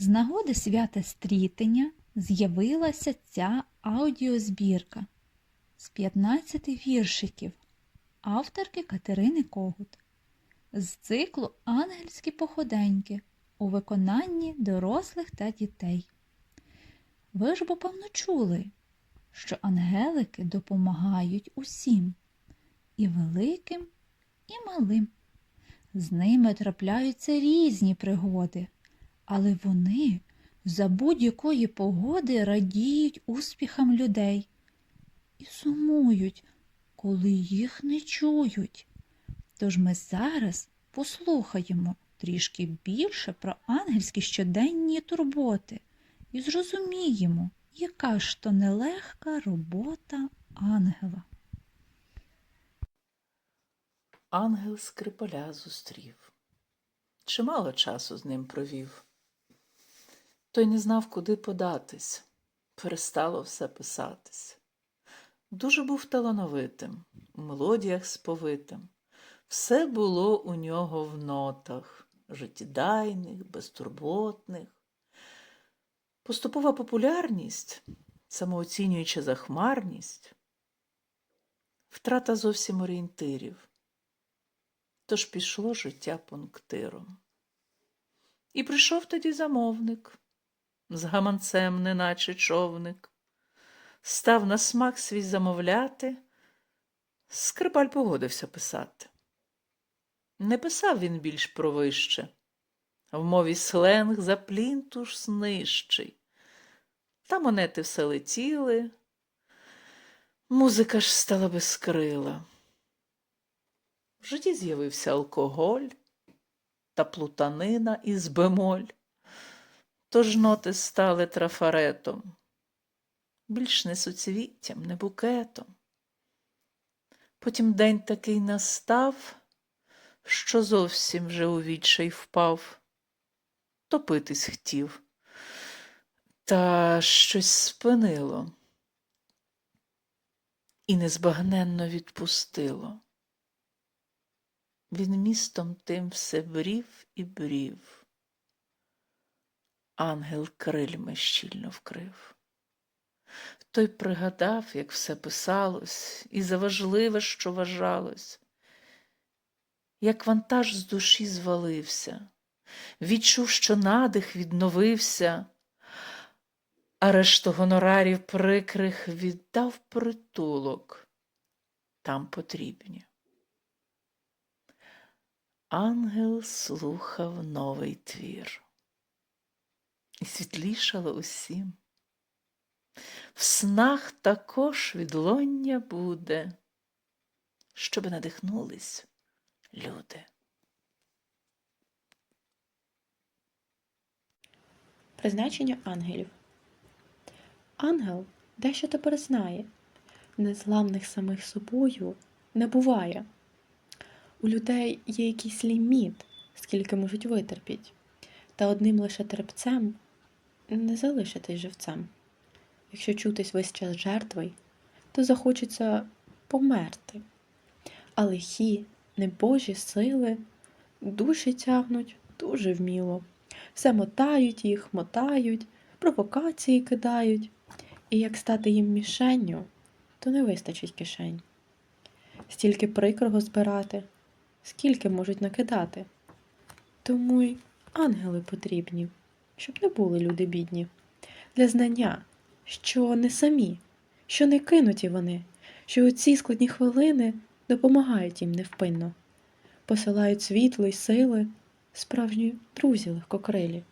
З нагоди свята стрітення з'явилася ця аудіозбірка з 15 віршиків авторки Катерини Когут з циклу Ангельські походеньки у виконанні дорослих та дітей. Ви ж бо певно чули, що ангелики допомагають усім і великим, і малим. З ними трапляються різні пригоди, але вони за будь-якої погоди радіють успіхам людей і сумують, коли їх не чують. Тож ми зараз послухаємо трішки більше про ангельські щоденні турботи і зрозуміємо, яка ж то нелегка робота ангела. Ангел Скрипаля зустрів. Чимало часу з ним провів. Той не знав, куди податись, перестало все писатись. Дуже був талановитим, у мелодіях сповитим. Все було у нього в нотах, життєдайних, безтурботних. Поступова популярність, самооцінююча захмарність, втрата зовсім орієнтирів. Тож пішло життя пунктиром. І прийшов тоді замовник, з гаманцем, неначе човник, став на смак свій замовляти, скрипаль погодився писати. Не писав він більш про вище, в мові сленг за плінтуш знищий. Та монети все летіли, музика ж стала безкрила. В житті з'явився алкоголь та плутанина із бемоль, тож ноти стали трафаретом, більш не суцвіттям, не букетом. Потім день такий настав, що зовсім вже у відчай впав, топитись хотів, та щось спинило і незбагненно відпустило. Він містом тим все брів і брів. Ангел крильми щільно вкрив. Той пригадав, як все писалось, і за важливе, що вважалось, як вантаж з душі звалився, відчув, що надих відновився, а решту гонорарів прикрих віддав притулок. Там потрібні. Ангел слухав новий твір. І світлішало усім. В снах також відлоння буде, щоби надихнулись люди. Призначення ангелів. Ангел дещо тепер знає. Незламних самих собою не буває. У людей є якийсь ліміт, скільки можуть витерпіть, та одним лише терпцем не залишитись живцем. Якщо чутись весь час жертвою, то захочеться померти. А лихі, небожі сили душі тягнуть дуже вміло. Все мотають їх, мотають, провокації кидають. І як стати їм мішенню, то не вистачить кишень. Стільки прикрого збирати, скільки можуть накидати. Тому й ангели потрібні, щоб не були люди бідні, для знання, що не самі, що не кинуті вони, що у ці складні хвилини допомагають їм невпинно, посилають світло й сили, справжні друзі легкокрилі.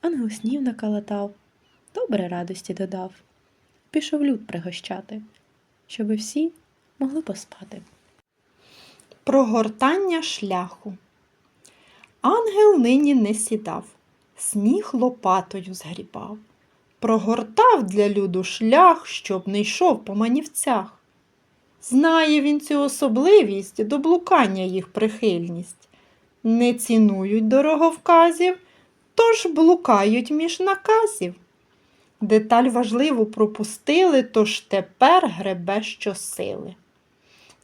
Ангел снів накалатав, добре радості додав, пішов люд пригощати, щоби всі могли поспати. Прогортання шляху. Ангел нині не сідав, сніг лопатою згрібав. Прогортав для люду шлях, щоб не йшов по манівцях. Знає він цю особливість, до блукання їх прихильність. Не цінують дороговказів, тож блукають між наказів. Деталь важливу пропустили, тож тепер гребе щосили.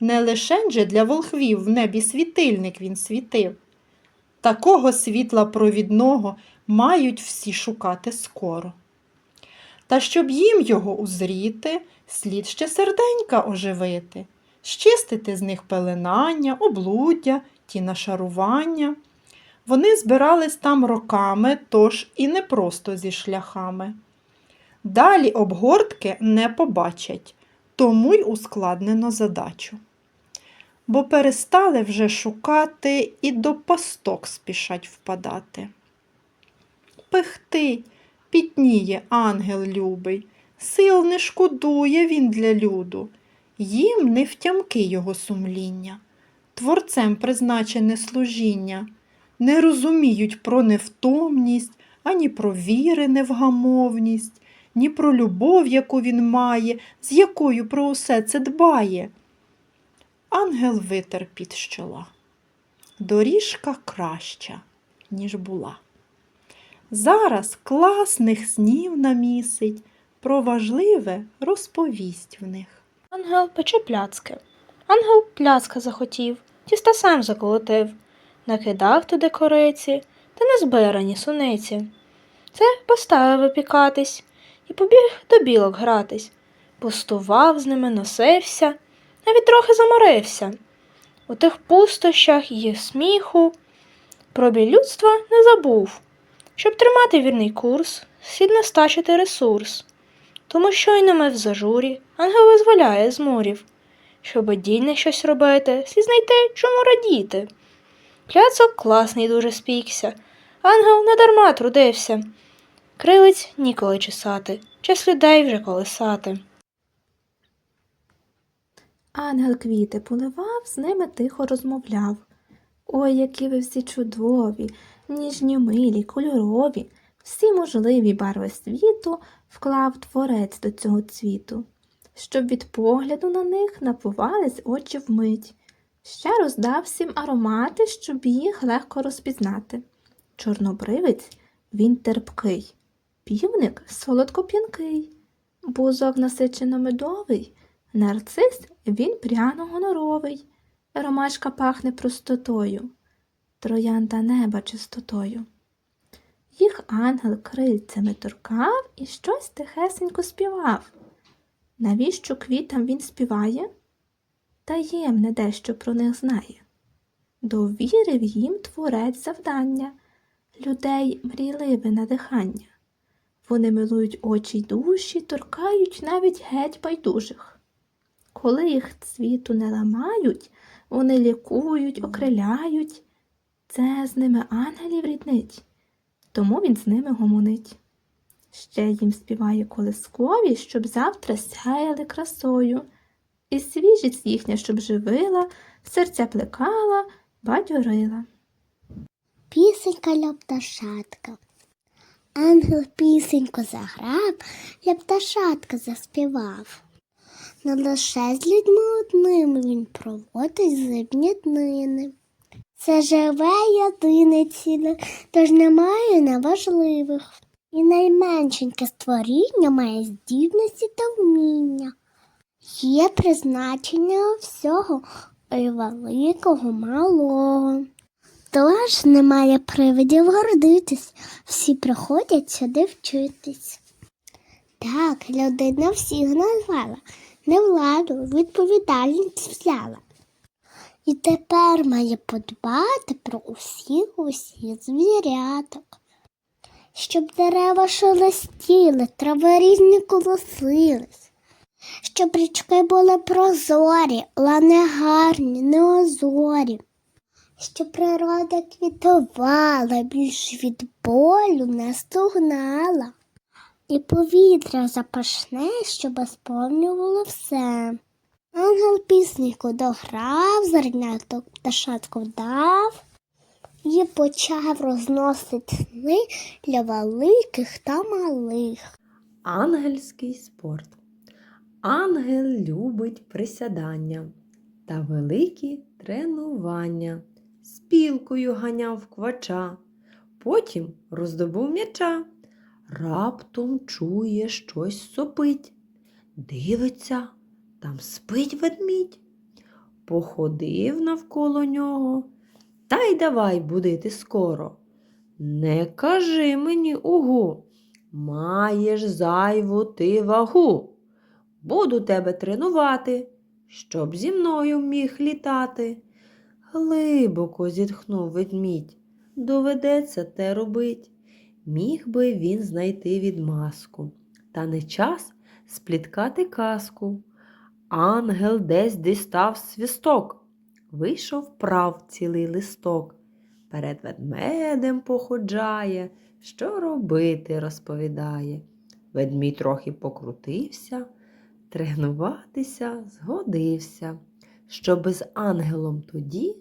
Не лише же для волхвів в небі світильник він світив, Такого світла провідного мають всі шукати скоро. Та щоб їм його узріти, слід ще серденька оживити, щистити з них пеленання, облуддя, ті нашарування. Вони збирались там роками, тож і не просто зі шляхами. Далі обгортки не побачать, тому й ускладнено задачу. Бо перестали вже шукати і до пасток спішать впадати. Пихти, пітніє ангел любий, сил не шкодує він для люду, їм не втямки його сумління, творцем призначене служіння, не розуміють про невтомність, ані про віри невгамовність, ні про любов, яку він має, з якою про усе це дбає. Ангел витер під з чола. Доріжка краща, ніж була. Зараз класних снів намісить, про важливе розповість в них. Ангел пече пляцки. Ангел пляцка захотів, тіста сам заколотив, накидав туди кориці та незбирані суниці. Це поставив випікатись і побіг до білок гратись. Пустував з ними, носився, навіть трохи заморився. У тих пустощах і сміху про людства не забув. Щоб тримати вірний курс, слід не стачити ресурс. Тому щойно ми в зажурі, ангел визволяє з мурів. Щоб дійне щось робити, слід знайти, чому радіти. Пляцок класний дуже спікся, ангел недарма трудився. Крилиць ніколи чесати, час людей вже колесати. Ангел квіти поливав, з ними тихо розмовляв. Ой, які ви всі чудові, ніжні, милі, кольорові, всі можливі барви світу вклав творець до цього цвіту, щоб від погляду на них напувались очі вмить. Ще роздав всім аромати, щоб їх легко розпізнати. Чорнобривець він терпкий, півник солодко п'янкий, бузок насичено медовий, нарцис він пряно гоноровий, ромашка пахне простотою, троянда неба чистотою. Їх ангел крильцями торкав і щось тихесенько співав. Навіщо квітам він співає? Таємне дещо про них знає. Довірив їм творець завдання, людей мрійливе надихання. Вони милують очі й душі, торкають навіть геть байдужих. Коли їх цвіту не ламають, вони лікують, окриляють. Це з ними ангелів ріднить, тому він з ними гомонить. Ще їм співає колискові, щоб завтра сяяли красою, і свіжість їхня, щоб живила, серця плекала, бадьорила. Пісенька ля пташатка. Ангел пісеньку заграв, ля пташатка заспівав. Не лише з людьми одними він проводить зимні днини. Це живе єдине ціле, тож немає неважливих. І найменшеньке створіння має здібності та вміння. Є призначення всього, і великого малого. Тож немає привидів гордитись, всі приходять сюди вчитись. Так, людина всіх назвала, не владу, відповідальність взяла. І тепер має подбати про усіх усіх звіряток. Щоб дерева шелестіли, трави різні колосились, щоб річки були прозорі, лани гарні, неозорі що природа квітувала, більш від болю не стогнала, і повітря запашне, щоб сповнювало все. Ангел пісеньку дограв, зерняток пташатку вдав і почав розносити сни для великих та малих. Ангельський спорт. Ангел любить присядання та великі тренування. Спілкою ганяв квача, потім роздобув м'яча. Раптом чує щось сопить. Дивиться, там спить ведмідь. Походив навколо нього Та й давай будити скоро. Не кажи мені угу, маєш зайву ти вагу. Буду тебе тренувати, щоб зі мною міг літати. Глибоко зітхнув ведмідь. Доведеться те робить. Міг би він знайти відмазку, та не час спліткати казку. Ангел десь дістав свісток, вийшов прав цілий листок. Перед ведмедем походжає, що робити розповідає. Ведмідь трохи покрутився, тренуватися згодився, щоби з ангелом тоді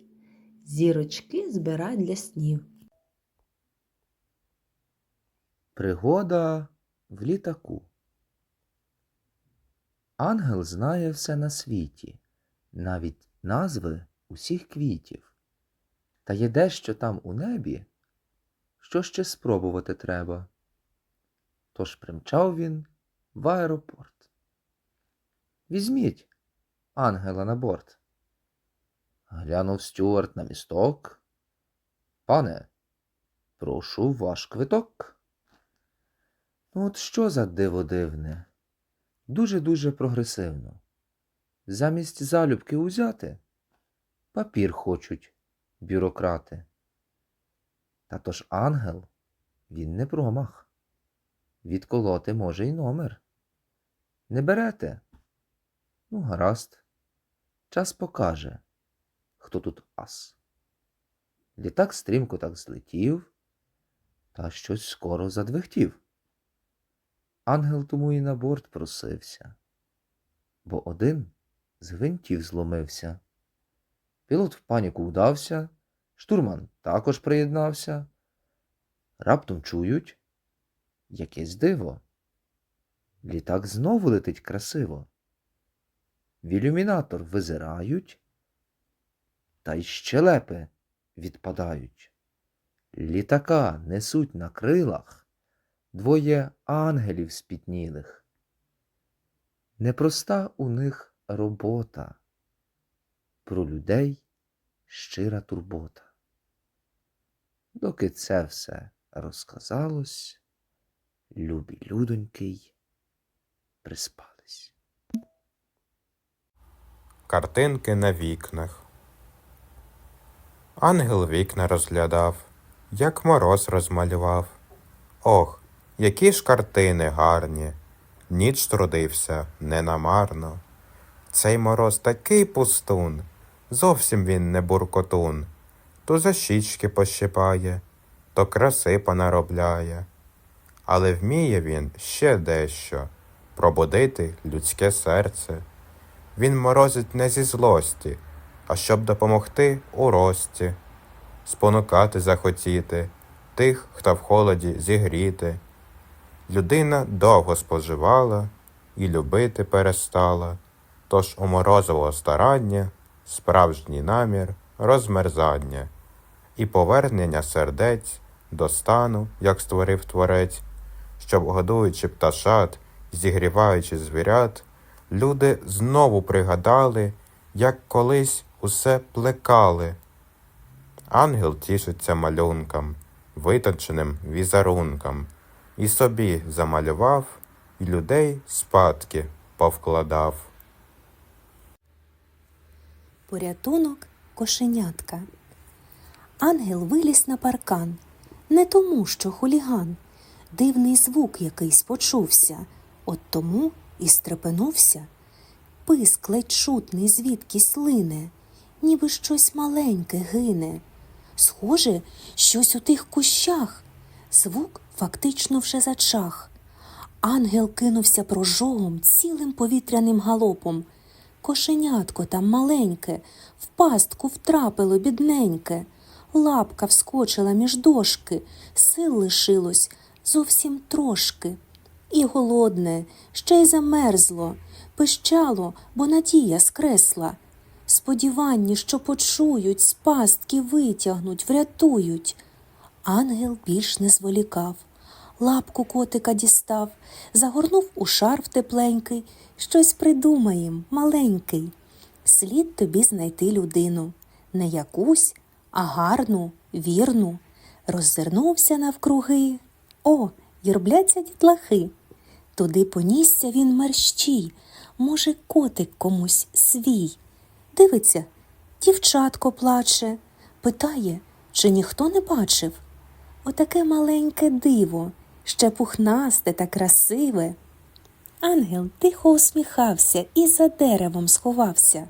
зірочки збирать для снів. Пригода в літаку. Ангел знає все на світі, навіть назви усіх квітів. Та є дещо там у небі, що ще спробувати треба. Тож примчав він в аеропорт. Візьміть ангела на борт. Глянув стюарт на місток. Пане, прошу ваш квиток. Ну от що за диво дивне? Дуже-дуже прогресивно. Замість залюбки узяти, папір хочуть бюрократи. Та то ж ангел, він не промах. Відколоти може й номер. Не берете? Ну, гаразд. Час покаже, хто тут ас. Літак стрімко так злетів, та щось скоро задвихтів. Ангел тому і на борт просився, бо один з гвинтів зломився. Пілот в паніку вдався, штурман також приєднався. Раптом чують якесь диво. Літак знову летить красиво. В ілюмінатор визирають, та й щелепи відпадають. Літака несуть на крилах двоє ангелів спітнілих. Непроста у них робота, про людей щира турбота. Доки це все розказалось, любі людоньки й приспались. Картинки на вікнах. Ангел вікна розглядав, як мороз розмалював. Ох, які ж картини гарні! Ніч трудився ненамарно. Цей мороз такий пустун, зовсім він не буркотун. То за щічки пощипає, то краси понаробляє. Але вміє він ще дещо пробудити людське серце. Він морозить не зі злості, а щоб допомогти у рості, спонукати захотіти тих, хто в холоді зігріти. Людина довго споживала і любити перестала, тож у морозового старання справжній намір розмерзання і повернення сердець до стану, як створив творець, щоб, годуючи пташат, зігріваючи звірят, люди знову пригадали, як колись усе плекали. Ангел тішиться малюнкам, витонченим візерункам, і собі замалював, і людей спадки повкладав. Порятунок кошенятка. Ангел виліз на паркан, не тому, що хуліган. Дивний звук якийсь почувся, от тому і стрепенувся. Писк ледь чутний звідкись лине, ніби щось маленьке гине. Схоже, щось у тих кущах. Звук фактично вже зачах. Ангел кинувся прожогом цілим повітряним галопом. Кошенятко там маленьке, в пастку втрапило бідненьке. Лапка вскочила між дошки, сил лишилось зовсім трошки. І голодне, ще й замерзло, пищало, бо надія скресла. Сподівання, що почують, з пастки витягнуть, врятують. Ангел більш не зволікав, лапку котика дістав, загорнув у шарф тепленький, щось придумаєм, маленький. Слід тобі знайти людину, не якусь, а гарну, вірну. Роззирнувся навкруги. О, юрбляться дітлахи. Туди понісся він мерщій. Може, котик комусь свій. Дивиться, дівчатко плаче, питає, чи ніхто не бачив. Отаке маленьке диво, ще пухнасте та красиве. Ангел тихо усміхався і за деревом сховався.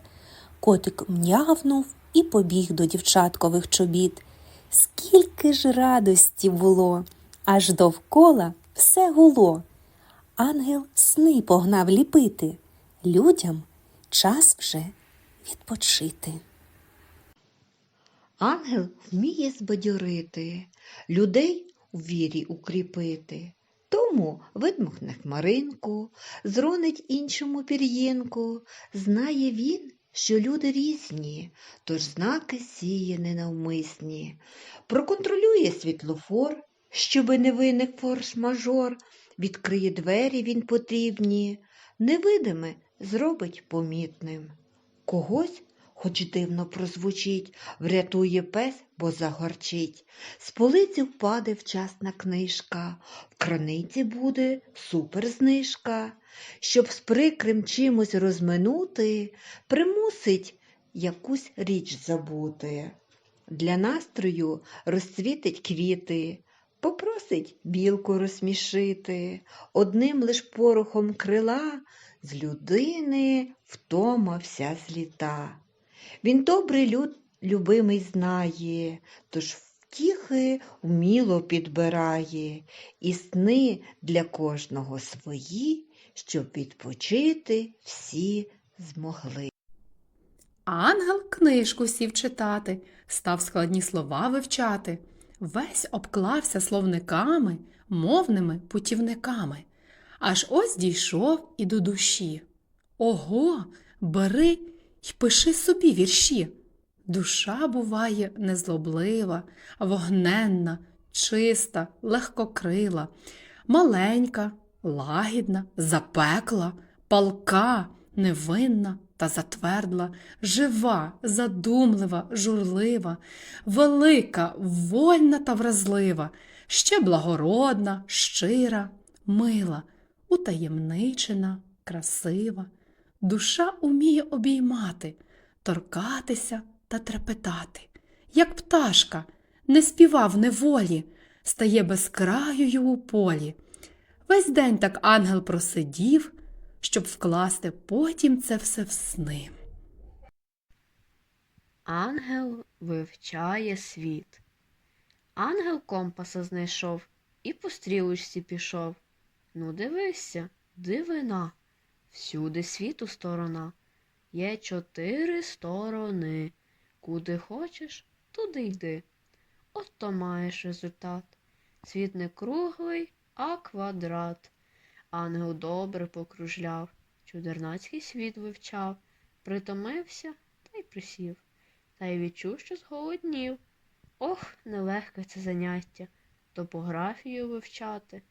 Котик м'явнув і побіг до дівчаткових чобіт. Скільки ж радості було, аж довкола все гуло. Ангел сни погнав ліпити. Людям час вже відпочити. Ангел вміє збадьорити, людей у вірі укріпити. Тому видмухне хмаринку, зронить іншому пір'їнку. Знає він, що люди різні, тож знаки сіє ненавмисні. Проконтролює світлофор, щоби не виник форс-мажор, відкриє двері він потрібні, невидиме зробить помітним. Когось хоч дивно прозвучить, врятує пес, бо загорчить. З полиці впаде вчасна книжка, в краниці буде суперзнижка. Щоб з прикрим чимось розминути, примусить якусь річ забути. Для настрою розцвітить квіти, попросить білку розсмішити, одним лиш порохом крила з людини втома вся зліта. Він добрий люд любимий знає, тож втіхи вміло підбирає, і сни для кожного свої, щоб відпочити всі змогли. Ангел книжку сів читати, став складні слова вивчати, весь обклався словниками, мовними путівниками. Аж ось дійшов і до душі. Ого, бери й пиши собі вірші. Душа буває незлоблива, вогненна, чиста, легкокрила, маленька, лагідна, запекла, палка, невинна та затвердла, жива, задумлива, журлива, велика, вольна та вразлива, ще благородна, щира, мила, утаємничена, красива. Душа уміє обіймати, торкатися та трепетати, як пташка, не співа в неволі, стає безкраєю у полі. Весь день так ангел просидів, щоб вкласти потім це все в сни. Ангел вивчає світ. Ангел компаса знайшов і по стрілочці пішов. Ну, дивися, дивина, всюди світу сторона. Є чотири сторони. Куди хочеш, туди йди. От то маєш результат. Світ не круглий, а квадрат. Ангел добре покружляв, чудернацький світ вивчав, притомився та й присів, та й відчув, що зголоднів. Ох, нелегке це заняття топографію вивчати.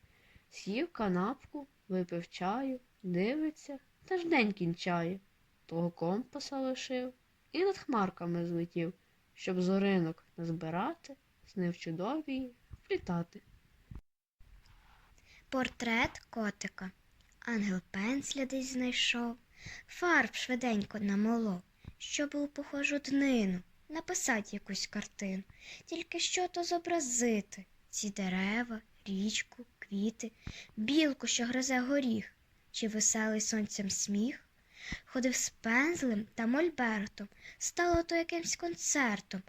З'їв канапку, випив чаю, дивиться, та ж день кінчає. Того компаса лишив і над хмарками злетів, щоб зоринок назбирати, снив чудові вплітати. Портрет котика. Ангел пенсля десь знайшов, фарб швиденько намолов, щоб у похожу днину написати якусь картину. Тільки що то зобразити ці дерева, річку, квіти, білку, що гризе горіх, чи веселий сонцем сміх. Ходив з пензлем та мольбертом, стало то якимсь концертом.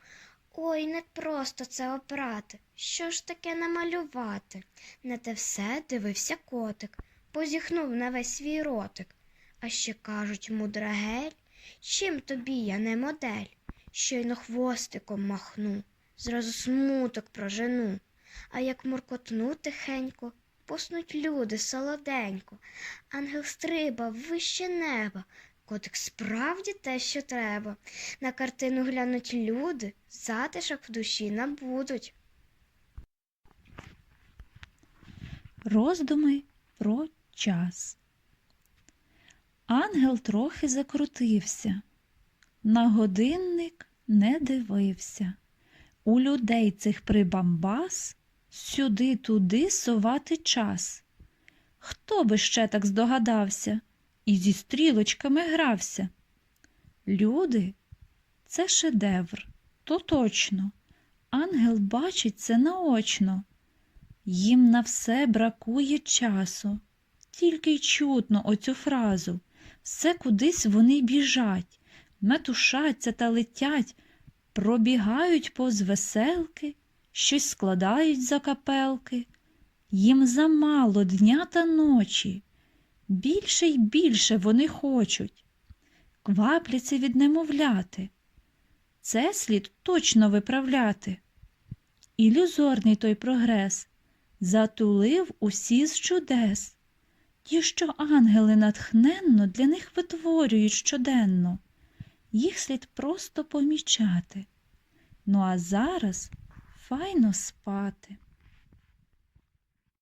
Ой, не просто це обрати. Що ж таке намалювати? На те все дивився котик, позіхнув на весь свій ротик. А ще кажуть, мудра гель, чим тобі я не модель? Щойно хвостиком махну, зразу смуток прожену. А як муркотну тихенько, поснуть люди солоденько. Ангел стрибав вище неба, котик справді те, що треба. На картину глянуть люди, затишок в душі набудуть. Роздуми про час. Ангел трохи закрутився, на годинник не дивився, У людей цих прибамбас сюди-туди совати час. Хто би ще так здогадався і зі стрілочками грався? Люди це шедевр, то точно. Ангел бачить це наочно. Їм на все бракує часу. Тільки й чутно оцю фразу. Все кудись вони біжать, метушаться та летять, пробігають повз веселки, щось складають за капелки. Їм замало дня та ночі. Більше й більше вони хочуть. Квапляться від немовляти. Це слід точно виправляти. Ілюзорний той прогрес затулив усі з чудес. Ті, що ангели натхненно для них витворюють щоденно, їх слід просто помічати. Ну а зараз файно спати.